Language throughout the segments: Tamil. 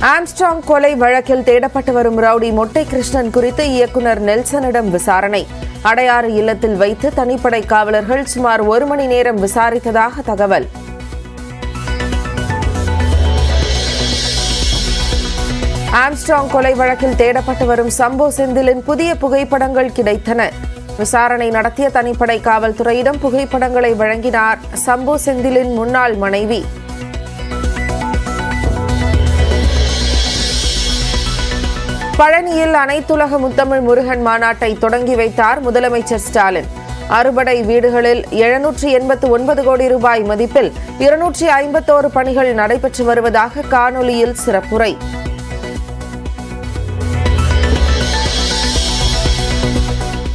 ஆம்ஸ்டாங் கொலை வழக்கில் தேடப்பட்டு வரும் ரவுடி மொட்டை கிருஷ்ணன் குறித்து இயக்குனர் நெல்சனிடம் விசாரணை. அடையாறு இல்லத்தில் வைத்து தனிப்படை காவலர்கள் சுமார் ஒரு மணி நேரம் விசாரித்ததாக தகவல். ஆம்ஸ்டாங் கொலை வழக்கில் தேடப்பட்டு வரும் சம்போ செந்திலின் புதிய புகைப்படங்கள் கிடைத்தன. விசாரணை நடத்திய தனிப்படை காவல்துறையிடம் புகைப்படங்களை வழங்கினார் சம்போ செந்திலின் முன்னாள் மனைவி. பழனியில் அனைத்துலக முத்தமிழ் முருகன் மாநாட்டை தொடங்கி வைத்தார் முதலமைச்சர் ஸ்டாலின். அறுபடை வீடுகளில் எழுநூற்றி எண்பத்து ஒன்பது கோடி ரூபாய் மதிப்பில் இருநூற்றி ஐம்பத்தோரு பணிகள் நடைபெற்று வருவதாக காணொலியில் சிறப்புரை.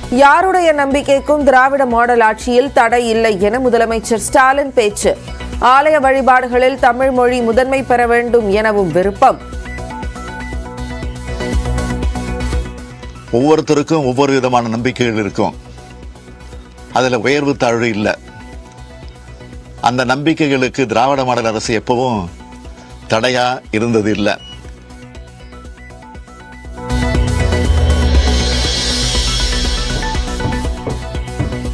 யாருடைய நம்பிக்கைக்கும் திராவிட மாடல் ஆட்சியில் தடை இல்லை என முதலமைச்சர் ஸ்டாலின் பேச்சு. ஆலய வழிபாடுகளில் தமிழ் மொழி முதன்மை பெற வேண்டும் எனவும் விருப்பம். ஒவ்வொருத்தருக்கும் ஒவ்வொரு விதமான நம்பிக்கைகள் இருக்கும். அதில் உயர்வு தாழ்வு இல்லை. அந்த நம்பிக்கைகளுக்கு திராவிட மாடல் அரசு எப்பவும் தடையா இருந்தது இல்லை.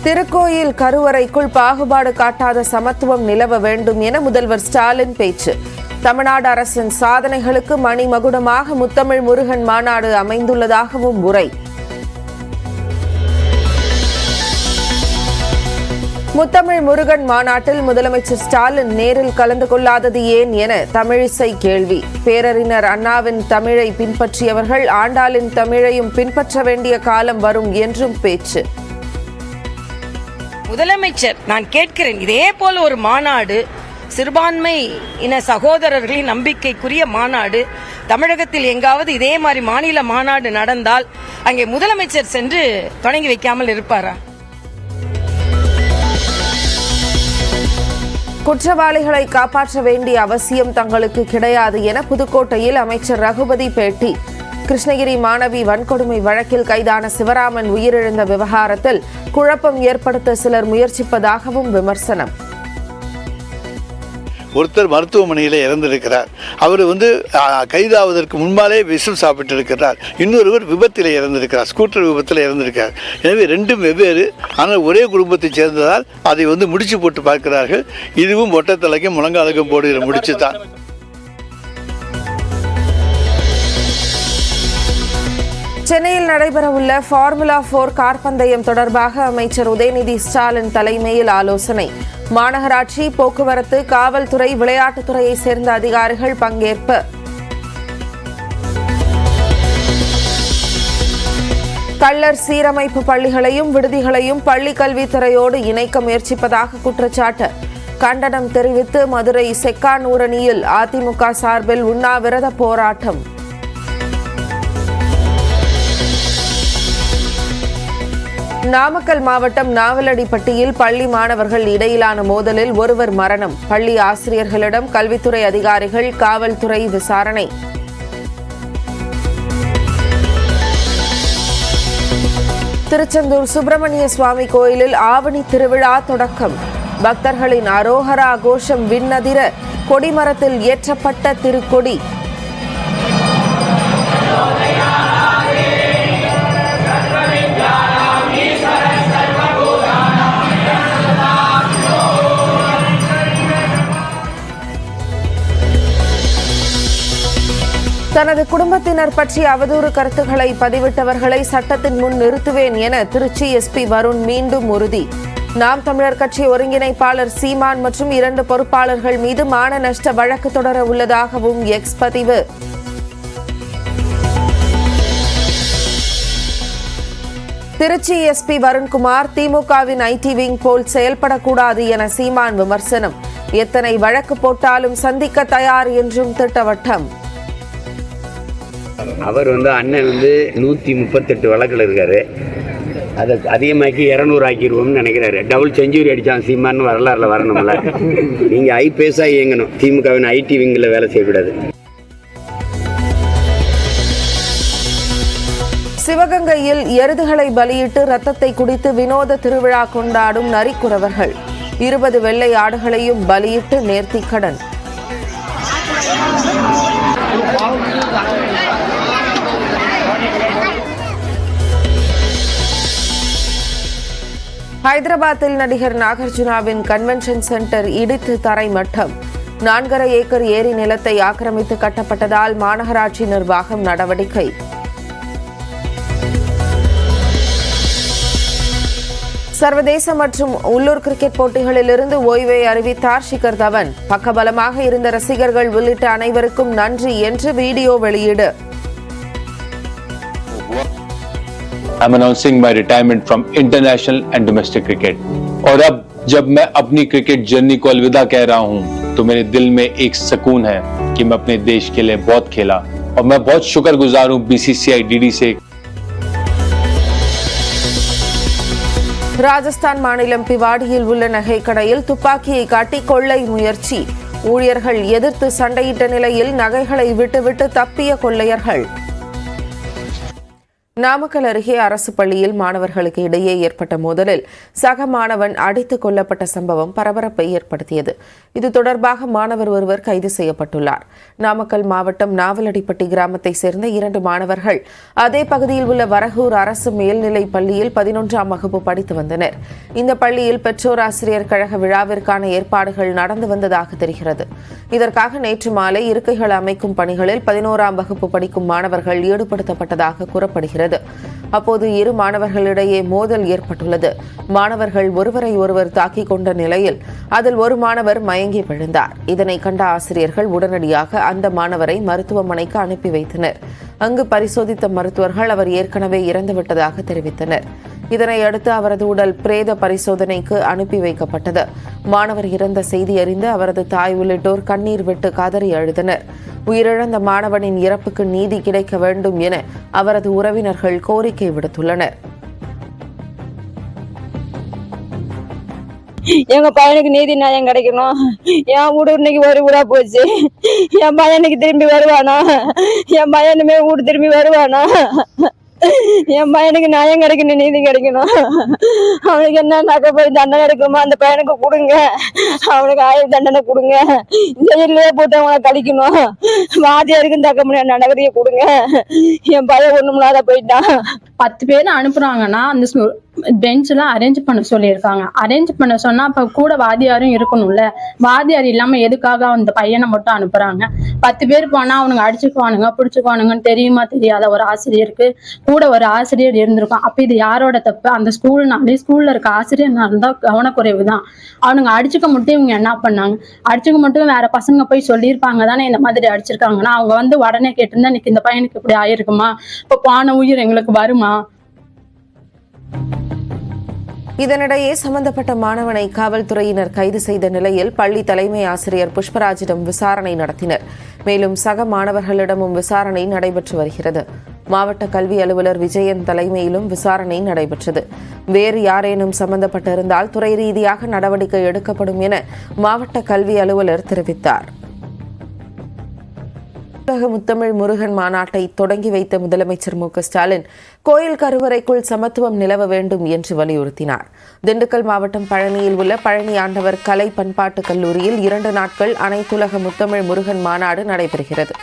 திருக்கோயில் கருவறைக்குள் பாகுபாடு காட்டாத சமத்துவம் நிலவ வேண்டும் என முதல்வர் ஸ்டாலின் பேச்சு. தமிழ்நாடு அரசின் சாதனைகளுக்கு மணிமகுடமாக முத்தமிழ் முருகன் மாநாடு அமைந்துள்ளதாகவும் உரை. முத்தமிழ் முருகன் மாநாட்டில் முதலமைச்சர் ஸ்டாலின் நேரில் கலந்து கொள்ளாதது ஏன் என தமிழிசை கேள்வி. பேரறிஞர் அண்ணாவின் தமிழை பின்பற்றியவர்கள் ஆண்டாளின் தமிழையும் பின்பற்ற வேண்டிய காலம் வரும் என்றும் பேச்சு. முதலமைச்சர் நான் கேட்கிறேன் இதே போல ஒரு மாநாடு சிறுபான்மை இன சகோதரர்களின் நம்பிக்கைக்குரிய மாநாடு. தமிழகத்தில் எங்காவது இதே மாதிரி மாநில மாநாடு நடந்தால் அங்கே முதலமைச்சர் சென்று தொடங்கி வைக்காமல் இருப்பாரா? குற்றவாளிகளை காப்பாற்ற வேண்டிய அவசியம் தங்களுக்கு கிடையாது என புதுக்கோட்டையில் அமைச்சர் ரகுபதி பேட்டி. கிருஷ்ணகிரி மாணவி வன்கொடுமை வழக்கில் கைதான சிவராமன் உயிரிழந்த விவகாரத்தில் குழப்பம் ஏற்படுத்த சிலர் முயற்சிப்பதாகவும் விமர்சனம். ஒருத்தர் மருத்துவமனையில் இறந்திருக்கிறார். அவர் வந்து கைதாவதற்கு முன்பாலே விஷம் சாப்பிட்டு இருக்கிறார் இன்னொருவர் விபத்தில் இறந்திருக்கிறார். ஸ்கூட்டர் விபத்தில் இறந்திருக்கிறார். எனவே ரெண்டும் வெவ்வேறு. ஆனால் ஒரே குடும்பத்தைச் சேர்ந்ததால் அதை வந்து முடிச்சு போட்டு பார்க்கிறார்கள். இதுவும் ஒட்டத்தலைக்கும் முழங்காலுக்கும் போடுகிற முடிச்சு தான். சென்னையில் நடைபெறவுள்ள ஃபார்முலா போர் கார் பந்தயம் தொடர்பாக அமைச்சர் உதயநிதி ஸ்டாலின் தலைமையில் ஆலோசனை. மாநகராட்சி போக்குவரத்து காவல்துறை விளையாட்டுத்துறையை சேர்ந்த அதிகாரிகள் பங்கேற்பு. கள்ளர் சீரமைப்பு பள்ளிகளையும் விடுதிகளையும் பள்ளிக்கல்வித்துறையோடு இணைக்க முயற்சிப்பதாக குற்றச்சாட்டு. கண்டனம் தெரிவித்து மதுரை செக்கானூரணியில் அதிமுக சார்பில் உண்ணாவிரத போராட்டம். நாமக்கல் மாவட்டம் நாவலடிப்பட்டியில் பள்ளி மாணவர்கள் இடையிலான மோதலில் ஒருவர் மரணம். பள்ளி ஆசிரியர்களிடம் கல்வித்துறை அதிகாரிகள் காவல்துறை விசாரணை. திருச்செந்தூர் சுப்பிரமணிய சுவாமி கோயிலில் ஆவணி திருவிழா தொடக்கம். பக்தர்களின் அரோகரா கோஷம் விண்ணதிர கொடிமரத்தில் ஏற்றப்பட்ட திருக்கொடி. தனது குடும்பத்தினர் பற்றி அவதூறு கருத்துக்களை பதிவிட்டவர்களை சட்டத்தின் முன் நிறுத்துவேன் என திருச்சி எஸ்பி வருண் மீண்டும் உறுதி. நாம் தமிழர் கட்சி ஒருங்கிணைப்பாளர் சீமான் மற்றும் இரண்டு பொறுப்பாளர்கள் மீது மான நஷ்ட வழக்கு தொடர உள்ளதாகவும் எக்ஸ் பதிவு. திருச்சி எஸ்பி வருண்குமார் திமுகவின் ஐடி விங் போல் செயல்படக்கூடாது என சீமான் விமர்சனம். எத்தனை வழக்கு போட்டாலும் சந்திக்க தயார் என்றும் திட்டவட்டம். அவர் வந்து அண்ணன் வந்து நூற்றி முப்பத்தெட்டு வழக்கில் இருக்கார். அதை அதிகமாக்கி இரநூறு ஆக்கிடுவோம்னு நினைக்கிறாரு. டபுள் செஞ்சுரி அடித்தான் சீமான்னு வரலாறுல வரணும்ல. நீங்கள் ஐபிஎஸ்ஸாக இயங்கணும். திமுகவின் ஐடி விங்கில் வேலை செய்யக்கூடாது. சிவகங்கையில் எருதுகளை பலியிட்டு ரத்தத்தை குடித்து வினோத திருவிழா கொண்டாடும் நரிக்குறவர்கள். இருபது வெள்ளை ஆடுகளையும் பலியிட்டு நேர்த்திக்கடன். ஹைதராபாத்தில் நடிகர் நாகார்ஜுனாவின் கன்வென்ஷன் சென்டர் இடித்து தரைமட்டம் நான்கரை ஏக்கர் ஏரி நிலத்தை ஆக்கிரமித்து கட்டப்பட்டதால் மாநகராட்சி நிர்வாகம் நடவடிக்கை. சர்வதேச மற்றும் உள்ளூர் கிரிக்கெட் போட்டிகளிலிருந்து ஓய்வை அறிவித்தார் ஷிகர் தவன். பக்கபலமாக இருந்த ரசிகர்கள் உள்ளிட்ட அனைவருக்கும் நன்றி என்று வீடியோ வெளியீடு. I'm announcing my retirement from international and domestic cricket. और अब जब मैं अपनी क्रिकेट जर्नी को अलविदा कह रहा हूं, तो मेरे दिल में एक सुकून है कि मैं अपने देश के लिए बहुत खेला और मैं बहुत शुक्रगुजार हूं बीसीसीआई डीडी से ராஜஸ்தான் மாநிலம் பிவாடியில் உள்ள நகைக்கடையில் துப்பாக்கியை காட்டி கொள்ளை முயற்சி ஊழியர்கள் எதிர்த்து சண்டையிட்ட நிலையில் நகைகளை விட்டுவிட்டு தப்பிய கொள்ளையர்கள் நாமக்கல் அருகே அரசு பள்ளியில் மாணவர்களுக்கு இடையே ஏற்பட்ட மோதலில் சக மாணவன் அடித்துக் கொல்லப்பட்ட சம்பவம் பரபரப்பை ஏற்படுத்தியது. இது தொடர்பாக மாணவர் ஒருவர் கைது செய்யப்பட்டுள்ளார். நாமக்கல் மாவட்டம் நாவலடிப்பட்டி கிராமத்தை சேர்ந்த இரண்டு மாணவர்கள் அதே பகுதியில் உள்ள வரகூர் அரசு மேல்நிலை பள்ளியில் பதினொன்றாம் வகுப்பு படித்து வந்தனர். இந்த பள்ளியில் பெற்றோர் ஆசிரியர் கழக விழாவிற்கான ஏற்பாடுகள் நடந்து வந்ததாக தெரிகிறது. இதற்காக நேற்று மாலை இருக்கைகள் அமைக்கும் பணிகளில் பதினோராம் வகுப்பு படிக்கும் மாணவர்கள் ஈடுபடுத்தப்பட்டதாக கூறப்படுகிறது. அப்போது இரு மாணவர்களிடையே மோதல் ஏற்பட்டுள்ளது. மாணவர்கள் ஒருவரை ஒருவர் தாக்கிக் கொண்ட நிலையில் அதில் ஒரு மாணவர் மயங்கி விழுந்தார். இதனை கண்ட ஆசிரியர்கள் உடனடியாக அந்த மாணவரை மருத்துவமனைக்கு அனுப்பி வைத்தனர். அங்கு பரிசோதித்த மருத்துவர்கள் அவர் ஏற்கனவே இறந்துவிட்டதாக தெரிவித்தனர். இதனை அடுத்து அவரது உடல் பிரேத பரிசோதனைக்கு அனுப்பி வைக்கப்பட்டது. மாணவர் இறந்த செய்தி அறிந்து அவரது தாய் உள்ளிட்டோர் கண்ணீர் விட்டு கதறி அழுதனர். உயிரிழந்த மாணவனின் இறப்புக்கு நீதி கிடைக்க வேண்டும் என அவரது உறவினர்கள் கோரிக்கை விடுத்துள்ளனர். எங்க பையனுக்கு நீதி நியாயம் கிடைக்கணும். என் வீடு இன்னைக்கு ஒரு வீடா போச்சு. என் பையனுக்கு திரும்பி வருவானா? என் பையனுமே வீடு திரும்பி வருவானா? என் பையனுக்கு நியாயம் கிடைக்கணும் நீதி கிடைக்கணும். அவனுக்கு என்ன நகை போய் தண்டனை இருக்குமோ அந்த பையனுக்கு கொடுங்க. அவனுக்கு ஆயுள் தண்டனை கொடுங்க. ஜெயிலே போட்டு அவனை கழிக்கணும். வாதியாருக்கும் தக்க முடியாத நடவடிக்கை கொடுங்க. என் பையன் ஒண்ணுமில்லாத போயிட்டான். பத்து பேர் அனுப்புறாங்கன்னா அந்த பெஞ்சில் அரேஞ்ச் பண்ண சொல்லியிருக்காங்க. அரேஞ்ச் பண்ண சொன்னா அப்ப கூட வாதியாரும் இருக்கணும்ல. வாதியார் இல்லாம எதுக்காக அந்த பையனை மட்டும் அனுப்புறாங்க? பத்து பேர் போனா அவனுங்க அடிச்சுக்குவானுங்க பிடிச்சுக்குவானுங்கன்னு தெரியுமா தெரியாத ஒரு ஆசிரியருக்கு? கூட ஒரு ஆசிரியர் இருந்திருக்கும் அப்ப இது யாரோட தப்பு? அந்த ஸ்கூல்னாலே ஸ்கூல்ல இருக்க ஆசிரியர் தான் கவனக்குறைவு தான். அவனுங்க அடிச்சுக்க மட்டும் இவங்க என்ன பண்ணாங்க? அடிச்சுக்க மட்டும் வேற பசங்க போய் சொல்லியிருப்பாங்க தானே இந்த மாதிரி அடிச்சிருக்காங்கன்னா அவங்க வந்து உடனே கேட்டிருந்தா இன்னைக்கு இந்த பையனுக்கு இப்படி ஆயிருக்குமா? இப்ப போன உயிர் எங்களுக்கு வருமா? இதனிடையே சம்பந்தப்பட்ட மாணவனை காவல்துறையினர் கைது செய்த நிலையில் பள்ளி தலைமை ஆசிரியர் புஷ்பராஜிடம் விசாரணை நடத்தினர். மேலும் சக மாணவர்களிடமும் விசாரணை நடைபெற்று வருகிறது. மாவட்ட கல்வி அலுவலர் விஜயன் தலைமையிலும் விசாரணை நடைபெற்றது. வேறு யாரேனும் சம்பந்தப்பட்டிருந்தால் துறை ரீதியாக நடவடிக்கை எடுக்கப்படும் என மாவட்ட கல்வி அலுவலர் தெரிவித்தார். உலக முத்தமிழ் முருகன் மாநாட்டை தொடங்கி வைத்த முதலமைச்சர் மு ஸ்டாலின் கோயில் கருவறைக்குள் சமத்துவம் நிலவ வேண்டும் என்று வலியுறுத்தினார். திண்டுக்கல் மாவட்டம் பழனியில் உள்ள பழனி ஆண்டவர் கலை பண்பாட்டு கல்லூரியில் இரண்டு நாட்கள் அனைத்துலக முத்தமிழ் முருகன் மாநாடு நடைபெறுகிறது.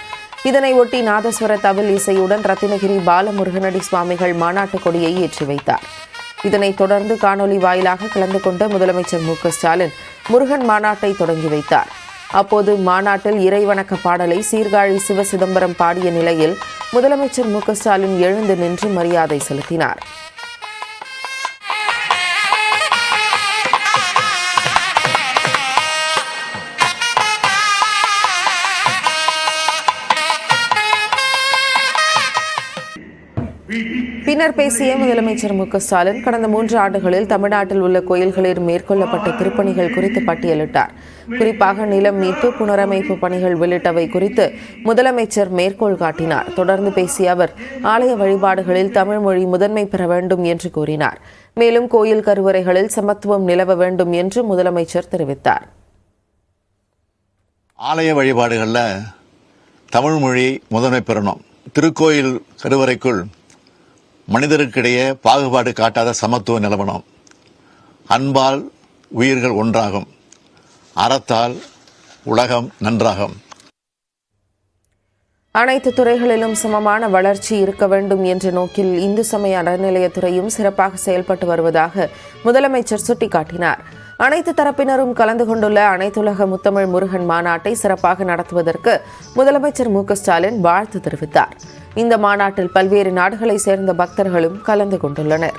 இதனை ஒட்டி நாதஸ்வர தவில் இசையுடன் ரத்தினகிரி பாலமுருகனடி சுவாமிகள் மாநாட்டு கொடியை ஏற்றி வைத்தார். இதனைத் தொடர்ந்து காணொலி வாயிலாக கலந்து கொண்ட முதலமைச்சர் மு. ஸ்டாலின் முருகன் மாநாட்டை தொடங்கி வைத்தார். அப்போது மாநாட்டில் இறைவணக்க பாடலை சீர்காழி சிவசிதம்பரம் பாடிய நிலையில் முதலமைச்சர் மு. ஸ்டாலின் எழுந்து நின்று மரியாதை செலுத்தினார். பின்னர் பேசிய முதலமைச்சர் மு க ஸ்டாலின் கடந்த மூன்று ஆண்டுகளில் தமிழ்நாட்டில் உள்ள கோயில்களில் மேற்கொள்ளப்பட்ட திருப்பணிகள் குறித்து பட்டியலிட்டார். குறிப்பாக நிலம் மீட்பு புனரமைப்பு பணிகள் உள்ளிட்டவை குறித்து முதலமைச்சர் மேற்கோள் காட்டினார். தொடர்ந்து பேசிய அவர் ஆலய வழிபாடுகளில் தமிழ் மொழி முதன்மை பெற வேண்டும் என்று கூறினார். மேலும் கோயில் கருவறைகளில் சமத்துவம் நிலவ வேண்டும் என்று முதலமைச்சர் தெரிவித்தார். ஆலய வழிபாடுகளில் தமிழ் மொழி முதன்மை பெறணும். திருக்கோயில் கருவறைக்குள் மனிதருக்கிடையே பாகுபாடு காட்டாத சமத்துவ நிலவனம். அன்பால் உயிர்கள் ஒன்றாகும். அறத்தால் உலகம் நன்றாகும். அனைத்து துறைகளிலும் சமமான வளர்ச்சி இருக்க வேண்டும் என்ற நோக்கில் இந்து சமய அறநிலையத்துறையும் சிறப்பாக செயல்பட்டு வருவதாக முதலமைச்சர் சுட்டிக்காட்டினார். அனைத்து தரப்பினரும் கலந்து கொண்டுள்ள அனைத்துலக முத்தமிழ் முருகன் மாநாட்டை சிறப்பாக நடத்துவதற்கு முதலமைச்சர் மு ஸ்டாலின் வாழ்த்து தெரிவித்தார். இந்த மாநாட்டில் பல்வேறு நாடுகளைச் சேர்ந்த பக்தர்களும் கலந்து கொண்டுள்ளனர்.